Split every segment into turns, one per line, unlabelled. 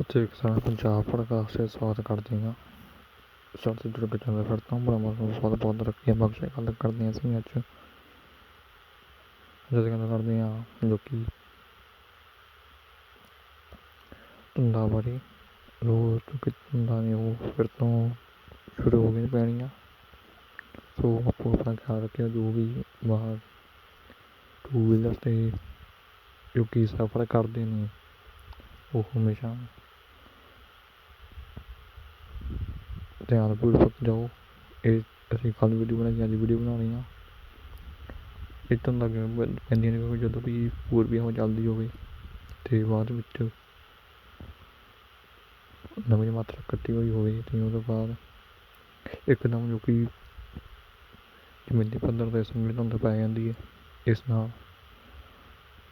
ਸੱਚੇ ਕਿਸਾਨ ਪੰਜਾਬ ਪ੍ਰਕਾਸ਼ ਸੇ ਸਵਾਗਤ ਕਰਦੇ ਹਾਂ। ਸਰ ਤੇ ਜੁੜ ਕੇ ਚੱਲਦਾ ਫਿਰਦਾ ਹਾਂ ਬੜਾ ਮਨ ਬਹੁਤ ਬਹੁਤ ਰੱਖੀਆਂ ਬਖਸ਼ੇ ਗੱਲ ਕਰਦੇ ਹਾਂ ਅਸੀਂ ਅੱਜ। ਜਦ ਗੱਲ ਕਰਦੇ ਹਾਂ ਜੋ ਕਿ ਧੰਦਾ ਬਾਰੇ, ਰੋਜ਼ ਜੋ ਧੰਦਾ ਨੇ, ਉਹ ਫਿਰ ਤੋਂ ਸ਼ੁਰੂ ਹੋ ਗਈਆਂ ਪੈਣੀਆਂ। ਸੋ ਆਪੋ ਆਪਣਾ ਖਿਆਲ ਰੱਖਿਓ ਜੋ ਵੀ ਬਾਹਰ ਟੂ ਵੀਲਰ 'ਤੇ ਜੋ ਕਿ ਸਫ਼ਰ ਕਰਦੇ ਨੇ, ਉਹ ਹਮੇਸ਼ਾ ਧਿਆਨ ਧਿਆਨਪੂਰਵਕ ਜਾਓ। ਇਹ ਅਸੀਂ ਕੱਲ੍ਹ ਵੀਡੀਓ ਬਣਾਈ, ਅੱਜ ਵੀਡੀਓ ਬਣਾ ਰਹੇ ਹਾਂ ਇਹ ਤਾਂ ਲੱਗ ਪੈਂਦੀਆਂ ਨੇ ਕਿਉਂਕਿ ਜਦੋਂ ਵੀ ਪੂਰਬੀ ਹਵਾ ਚੱਲਦੀ ਹੋਵੇ ਅਤੇ ਬਾਅਦ ਵਿੱਚ ਨਵੀਂ ਮਾਤਰਾ ਕੱਟੀ ਹੋਈ ਹੋਵੇ ਅਤੇ ਉਹ ਤੋਂ ਬਾਅਦ ਇੱਕਦਮ ਜੋ ਕਿ ਜ਼ਮੀਨੀ ਪੱਧਰ 'ਤੇ ਸੰਗਲੀ ਧੁੰਦ ਪੈ ਜਾਂਦੀ ਹੈ, ਇਸ ਨਾਲ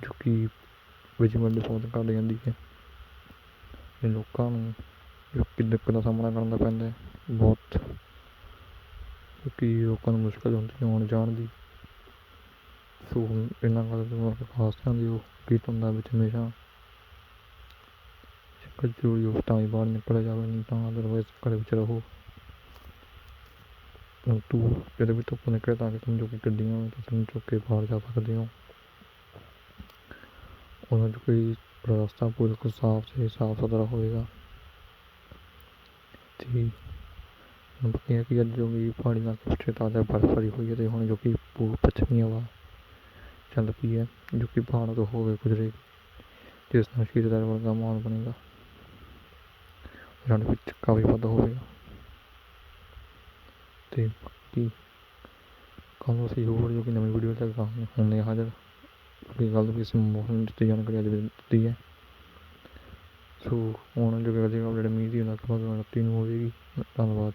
ਜੋ ਕਿ ਵਿਜੀਬਲ ਦੀ ਬਹੁਤ ਘੱਟ ਜਾਂਦੀ ਹੈ। ਅਤੇ ਲੋਕਾਂ ਨੂੰ ਜੋ ਕਿ ਦਿੱਕਤ ਦਾ ਸਾਹਮਣਾ ਕਰਨਾ ਪੈਂਦਾ ਹੈ। ਬਹੁਤ। ਕਿਉਂਕਿ ਲੋਕਾਂ ਨੂੰ ਮੁਸ਼ਕਿਲ ਹੁੰਦੀ ਆਉਣ ਜਾਣ ਦੀ। ਸੋ ਇਹਨਾਂ ਗੱਲ ਤੋਂ ਖਾਸ ਧਿਆਨ ਦਿਓ ਕਿ ਧੁੰਦਾਂ ਵਿੱਚ ਹਮੇਸ਼ਾ ਚੱਕਰ ਜ਼ਰੂਰੀ ਹੋ, ਤਾਂ ਹੀ ਬਾਹਰ ਨਿਕਲਿਆ ਜਾਵੇ, ਨਹੀਂ ਤਾਂ ਅਦਰਵਾਈਜ਼ ਘਰ ਵਿੱਚ ਰਹੋ। ਪਰੰਤੂ ਜਦੋਂ ਵੀ ਧੁੱਪ ਨਿਕਲੇ ਤਾਂ ਕਿ ਤੁਹਾਨੂੰ ਜੋ ਕਿ ਗੱਡੀਆਂ ਤੁਸੀਂ ਨੂੰ ਚੁੱਕ ਕੇ ਬਾਹਰ ਜਾ ਸਕਦੇ ਹੋ। ਉਹਨਾਂ 'ਚ ਕੋਈ ਰਸਤਾ ਬਿਲਕੁਲ ਸਾਫ਼ ਤੇ ਸਾਫ਼ ਸੁਥਰਾ ਹੋਵੇਗਾ। ਤੇ ਬਾਕੀ ਇਹ ਕਿ ਅੱਜ ਜੋ ਕਿ ਪਹਾੜੀ ਇਲਾਕੇ ਵਿੱਚ ਤਾਜ਼ਾ ਬਰਫ਼ਬਾਰੀ ਹੋਈ ਹੈ ਅਤੇ ਹੁਣ ਜੋ ਕਿ ਪੂ ਪੱਛਮੀ ਹਵਾ ਚੱਲ ਪਈ ਹੈ ਜੋ ਕਿ ਪਹਾੜਾਂ ਤੋਂ ਹੋ ਕੇ ਗੁਜ਼ਰੇਗੀ, ਜਿਸ ਨਾਲ ਸ਼ੀਤਲਹਿਰ ਵਰਗਾ ਮਾਹੌਲ ਬਣੇਗਾ। ਠੰਡ ਵਿੱਚ ਕਾਫੀ ਵਾਧਾ ਹੋਵੇਗਾ ਅਤੇ ਬਾਕੀ ਕੱਲ੍ਹ ਨੂੰ ਅਸੀਂ ਹੋਰ ਜੋ ਕਿ ਨਵੀਂ ਵੀਡੀਓ ਲੈ ਕੇ ਆਉਂਦੇ ਹਾਜ਼ਰ ਕੋਈ ਗੱਲ ਵੀ ਮੌਸਮ ਦਿੱਤੀ, ਜਾਣਕਾਰੀ ਅੱਜ ਦਿੱਤੀ ਹੈ। ਸੋ ਹੁਣ ਜੋ ਕਿ ਅਜੇ ਜਿਹੜੇ ਮੀਂਹ ਦੀ ਉਹਨਾਂ ਤੋਂ ਨੂੰ ਹੋਵੇਗੀ। ਧੰਨਵਾਦ।